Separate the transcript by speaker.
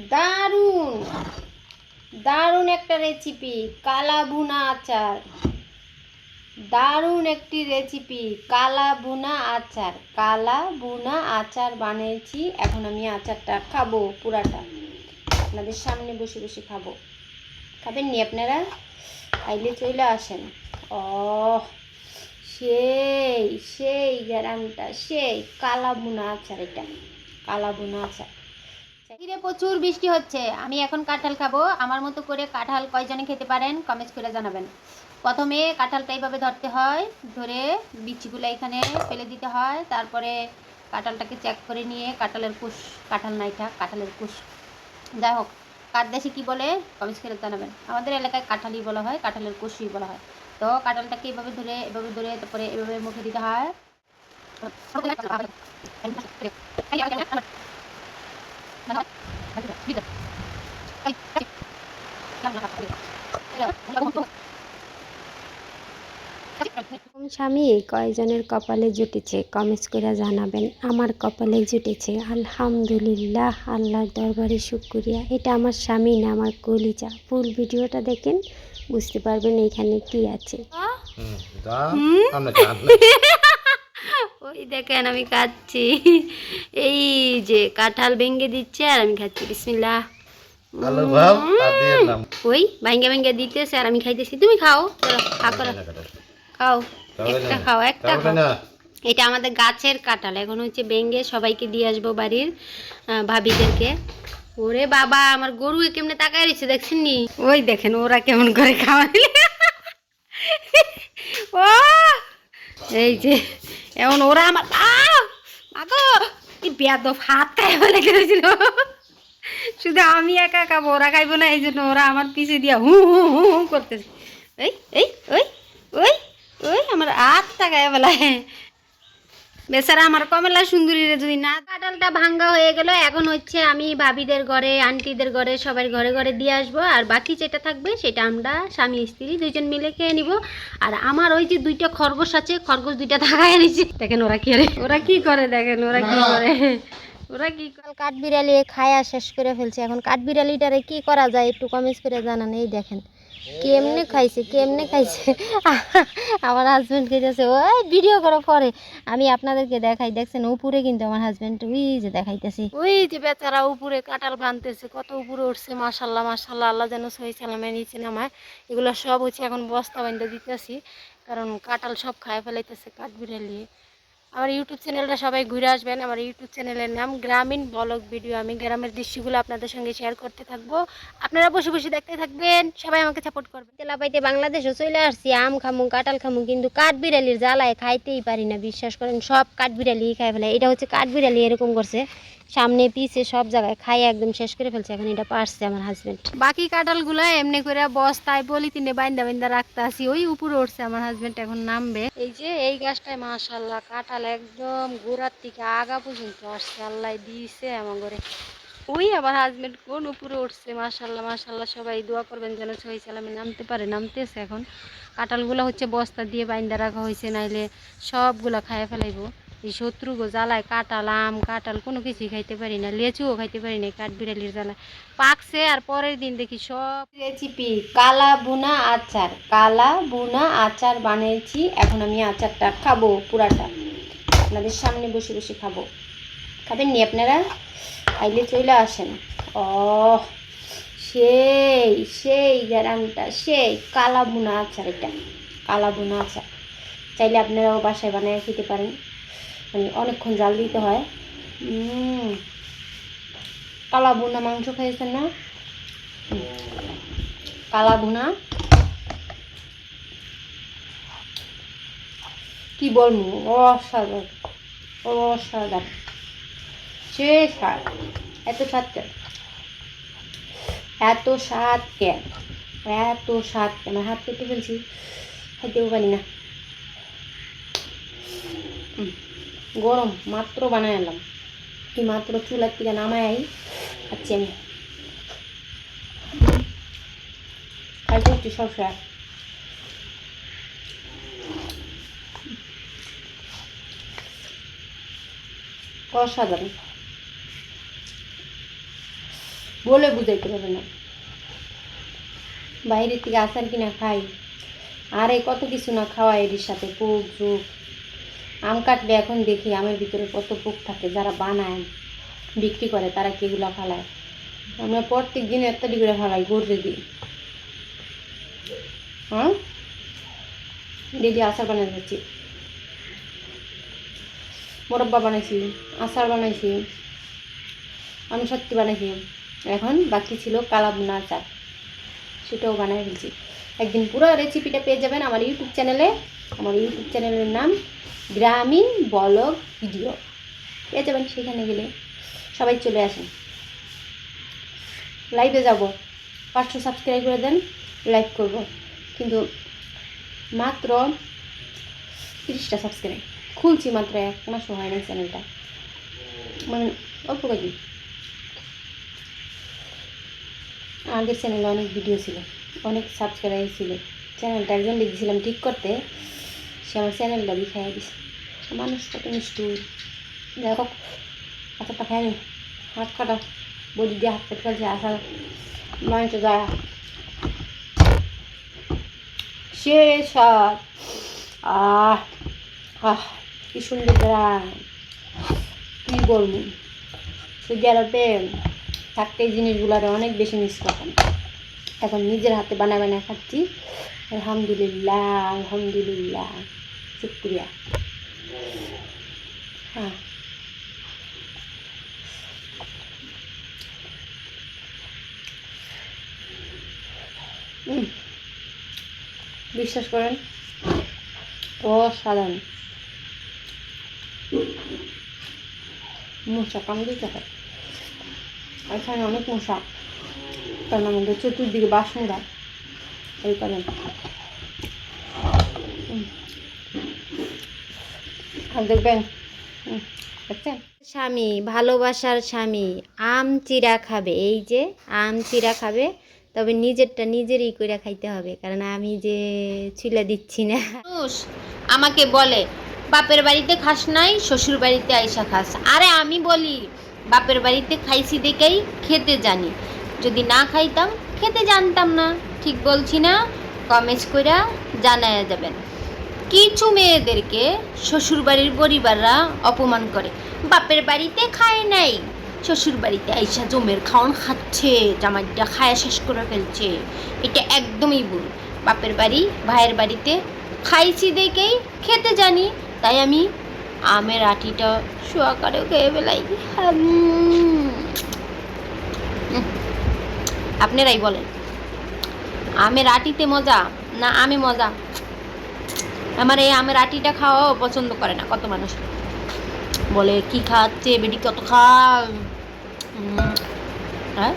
Speaker 1: দারুণ। দারুণ একটা রেসিপি কালা বুনা আচার। দারুণ একটি রেসিপি কালা বুনা আচার। কালা বুনা আচার বানিয়েছি, এখন আমি আচারটা খাব পুরাটা। আপনাদের সামনে বসে বসে খাব। খাবেন নি আপনারা? আইলে চলে আসেন। ও সেই সেই গ্যারামটা সেই কালা বুনা আচার এটা। কালা বুনা আচার। চাকিরে প্রচুর বৃষ্টি হচ্ছে। আমি এখন কাঁঠাল খাব। আমার মতো করে কাঁঠাল কয়জনে খেতে পারেন কমেন্ট করে জানাবেন। প্রথমে কাঁঠালটা এইভাবে ধরতে হয়, ধরে বিচিগুলো এখানে ফেলে দিতে হয়। তারপরে কাঁঠালটাকে চেক করে নিয়ে কাঁঠালের কুশ কাঁঠাল নাইটা কাঁঠালের কুশ যাই হোক কার দেশে কী বলে কমেন্ট করে জানাবেন। আমাদের এলাকায় কাঁঠালই বলা হয়, কাঁঠালের কুশই বলা হয়। তো কাঁঠালটাকে এভাবে ধরে এভাবে ধরে, তারপরে এভাবে মুখে দিতে হয়। স্বামী এই কয়জনের কপালে জুটেছে? কমেন্টস করে জানাবেন আমার কপালে জুটেছে। আলহামদুলিল্লাহ আল্লাহর দরবারে শুক্রিয়া। এটা আমার স্বামী না আমার কলিজা। ফুল ভিডিওটা দেখেন বুঝতে পারবেন এখানে কি আছে
Speaker 2: হুম, যা, আমরা জানি না।
Speaker 1: ওই দেখেন আমি খাচ্ছি। এই যে কাঁঠাল ভেঙে দিচ্ছে আর আমি খাচ্ছি
Speaker 2: দিলাম।
Speaker 1: ওই ভাঙ্গে ভাঙ্গে দিতেছে আর আমি খাইতেছি। তুমি খাও খাও একটা খাও একটা খাও। এটা আমাদের গাছের কাঁঠাল এখন হচ্ছে বেঙ্গে সবাইকে দিয়ে আসব বাড়ির ভাবিদেরকে। ওরে বাবা আমার গরু কেমনে তাকায় রয়েছে দেখছেন নি? ওই দেখেন ওরা কেমন করে খাওয়া ও এই যে এমন ওরা আমার আহ! মাগো, কি বেদব হাত খাই বলে গেছিল শুধু আমি একা খাব ওরা খাইবো না, এই জন্য ওরা আমার পিছিয়ে দিয়া হু হু হু হু করতেছে। এই এই, ওই ওই ওই, আমার হাত তাকায় বেলায় বেচারা আমার কমলা সুন্দরীরে যদি না কাঁঠালটা ভাঙ্গা হয়ে গেল এখন হচ্ছে আমি ভাবিদের ঘরে আন্টিদের ঘরে সবার ঘরে ঘরে দিয়ে আসব। আর বাকি যেটা থাকবে সেটা আমরা স্বামী স্ত্রী দুইজন মিলে খেয়ে নিব। আর আমার ওই যে দুইটা খরগোশ আছে খরগোশ দুইটা থাকায় নিচ্ছে। দেখেন ওরা কি করে ওরা কি করে দেখেন ওরা কি করে ওরা কি কাঠ বিড়ালি খায়া শেষ করে ফেলছে। এখন কাঠ বিড়ালিটারে কি করা যায় একটু কমেন্টস করে জানান এই দেখেন। কেমনে খাইছে কেমনে খাইছে? আমার হাজবেন্ড খেতেছে ওই ভিডিও করো পরে, আমি আপনাদেরকে দেখাই। দেখছেন, উপরে কিন্তু আমার হাজবেন্ড ওই যে দেখাইতেছি। ওই যে বেচারা উপরে কাঁঠাল বানতেছে, কত উপরে উঠছে, মাশাল্লাহ মাশাল্লাহ, আল্লাহ যেন সহি সালামে নিচে নামায়। এগুলো সব হচ্ছে এখন বস্তা বান্ধে দিতেছি, কারণ কাঁঠাল সব খায় ফেলাইতেছে কাঠ বিড়ালি আমার ইউটিউব চ্যানেলটা সবাই ঘুরে আসবেন। আমার ইউটিউব চ্যানেলের নাম গ্রামীণ ব্লগ ভিডিও আমি গ্রামের দৃশ্যগুলো আপনাদের সঙ্গে শেয়ার করতে থাকব। আপনারা বসে বসে দেখতে থাকবেন। সবাই আমাকে সাপোর্ট করবেন। তেলাপাইতে বাংলাদেশও চলে আসছি। আম খামু, কাঁঠাল খামু, কিন্তু কাঠ বিড়ালির জ্বালায় খাইতেই পারি না। বিশ্বাস করেন, সব কাঠ বিড়ালি খাই ফেলে। এটা হচ্ছে কাঠ বিড়ালি এরকম করছে। সামনে পিছে সব জায়গায় খাই একদম শেষ করে ফেলছে। এখন এটা পারছে আমার হাজবেন্ড বাকি কাঁঠালগুলো এমনি করে বস্তায় পলিথিনে বাইন্দা বাইন্দা রাখতে আসি ওই উপরে উঠছে আমার হাজবেন্ড এখন নামবে। এই যে এই গাছটায় মাশাল্লাহ কাঁঠাল একদম গোড়ার থেকে আগা পর্যন্ত আসছে আল্লাহ দিয়েছে আমার ঘরে ওই আমার হাজবেন্ড কোন উপরে উঠছে মাশাল্লাহ মাশাল্লাহ সবাই দোয়া করবেন যেন সহি সালামে নামতে পারে নামতেছে এখন। কাঁঠালগুলো হচ্ছে বস্তা দিয়ে বাইন্দা রাখা হয়েছে নাইলে সবগুলা খাইয়া ফেলাইবো। এই শত্রু গো জ্বালায়, কাঁঠাল, আম, কাঁঠাল, কোনো কিছুই খাইতে পারি না, লেচুও খাইতে পারি না কাঠ বিড়ালির জ্বালায়। পাকছে আর পরের দিন দেখি সব রেসিপি, কালা বুনা আচার, কালা বুনা আচার বানিয়েছি এখন আমি আচারটা খাব পুরাটা। আপনাদের সামনে বসে বসে খাব। খাবেন নি আপনারা? আইলে চলে আসেন। ও সেই সেই গ্যারামটা, সেই কালা বুনা আচার এটা, কালা বুনা আচার। চাইলে আপনারাও বাসায় বানিয়ে খেতে পারেন। অনেকক্ষণ জাল দিতে হয়। কালা বুনা মাংস খাইছেন না? হুম। কালা বুনা কি বলব? অসাধারণ। অসাধারণ। সে স্বাদ এত স্বাদ কেন? এত স্বাদ কেন? এত স্বাদ কেন? হাত কেটে ফেলছি। খাইতেও পারি না। উম, গরম, মাত্র বানাই এলাম। কি মাত্র চুলার থেকে নামাই খাচ্ছি আমি। খাইতে হচ্ছে স্বাদ অসাধারণ বলে বুঝাইতে পারবে না। বাইরের থেকে আসার কিনা খাই। আর এই কত কিছু না খাওয়া এর সাথে পোক ঝুঁক আম কাটলে এখন দেখি আমের ভিতরে কত পোক থাকে, যারা বানায়, বিক্রি করে, তারা কেগুলা ফালায়। আমরা প্রত্যেক দিন একটা করে ফালাই গড়ে দিই হ্যাঁ? দিদি আচার বানাই যাচ্ছি মোরব্বা বানাইছি, আচার বানাইছি। আমি সত্যি বানাইছি। এখন বাকি ছিল কালা কালাবুনা আচার। সেটাও বানাই ফেলছি। একদিন পুরো রেসিপিটা পেয়ে যাবেন আমার ইউটিউব চ্যানেলে আমার ইউটিউব চ্যানেলের নাম গ্রামীণ বলগ ভিডিও। পেয়ে যাবেন সেখানে গেলে সবাই চলে আসেন লাইভে যাব। পাঁচশো সাবস্ক্রাইব করে দেন লাইভ করব। কিন্তু মাত্র তিরিশটা সাবস্ক্রাইব খুলছি মাত্র এক মাসও হয় না চ্যানেলটা মানে অল্প কদিন। আগের চ্যানেলে অনেক ভিডিও ছিল, অনেক সাবস্ক্রাইব ছিল। চ্যানেলটা একজন লিখেছিলাম ঠিক করতে। সে আমার চ্যানেলটা দেখাই দিছে। মানুষ কত নিষ্ঠুর। যাই হোক আচারটা খাই নি হাত কাটা বডি দিয়ে হাত কেটে ফেলছে আসার মাংস যায় সে স্বাদ আহ আহ, কি সুন্দর গ্রাম কি বলব? সৌদি আরবে থাকতে এই জিনিসগুলোর অনেক বেশি মিস করতাম। এখন নিজের হাতে বানায় বানায় খাচ্ছি। আলহামদুলিল্লাহ আলহামদুলিল্লাহ। শুক্রিয়া। হ্যাঁ। বিশ্বাস করেন, অসাধারণ। মশা কামড়িতে হয়। এখানে অনেক মশা। কারণ আমাদের চতুর্দিকে বাস বাসমুড়া এই কারণে উম। আর দেখবেন। দেখছেন? স্বামী ভালোবাসার স্বামী আম চিরা খাবে। এই যে আম চিরা খাবে তবে নিজেরটা নিজেরই করে খাইতে হবে কারণ আমি যে ছিলে দিচ্ছি না। আমাকে বলে বাপের বাড়িতে খাস নাই শ্বশুর বাড়িতে আইসা খাস। আরে আমি বলি বাপের বাড়িতে খাইছি দেখেই খেতে জানি। যদি না খাইতাম খেতে জানতাম না। ঠিক বলছি না কমেন্টস কইরা জানায়া যাবেন। কিছু মেয়েদেরকে শ্বশুরবাড়ির পরিবাররা অপমান করে। বাপের বাড়িতে খায় নাই। শ্বশুর বাড়িতে আইসা জমের খাওয়ান খাচ্ছে, জামাইটা খায়া শেষ করে ফেলছে। এটা একদমই ভুল। বাপের বাড়ি, ভাইয়ের বাড়িতে খাইছি দেখেই খেতে জানি, তাই আমি আমের আটিটা শুয়াকারেও খেয়ে ফেলাই। আপনারাই বলেন, আমের আটিতে মজা না আমি মজা? আমার এই আমের আটিটা খাওয়াও পছন্দ করে না, কত মানুষ বলে, কি খাচ্ছে, বেটি, কত খা হ্যাঁ?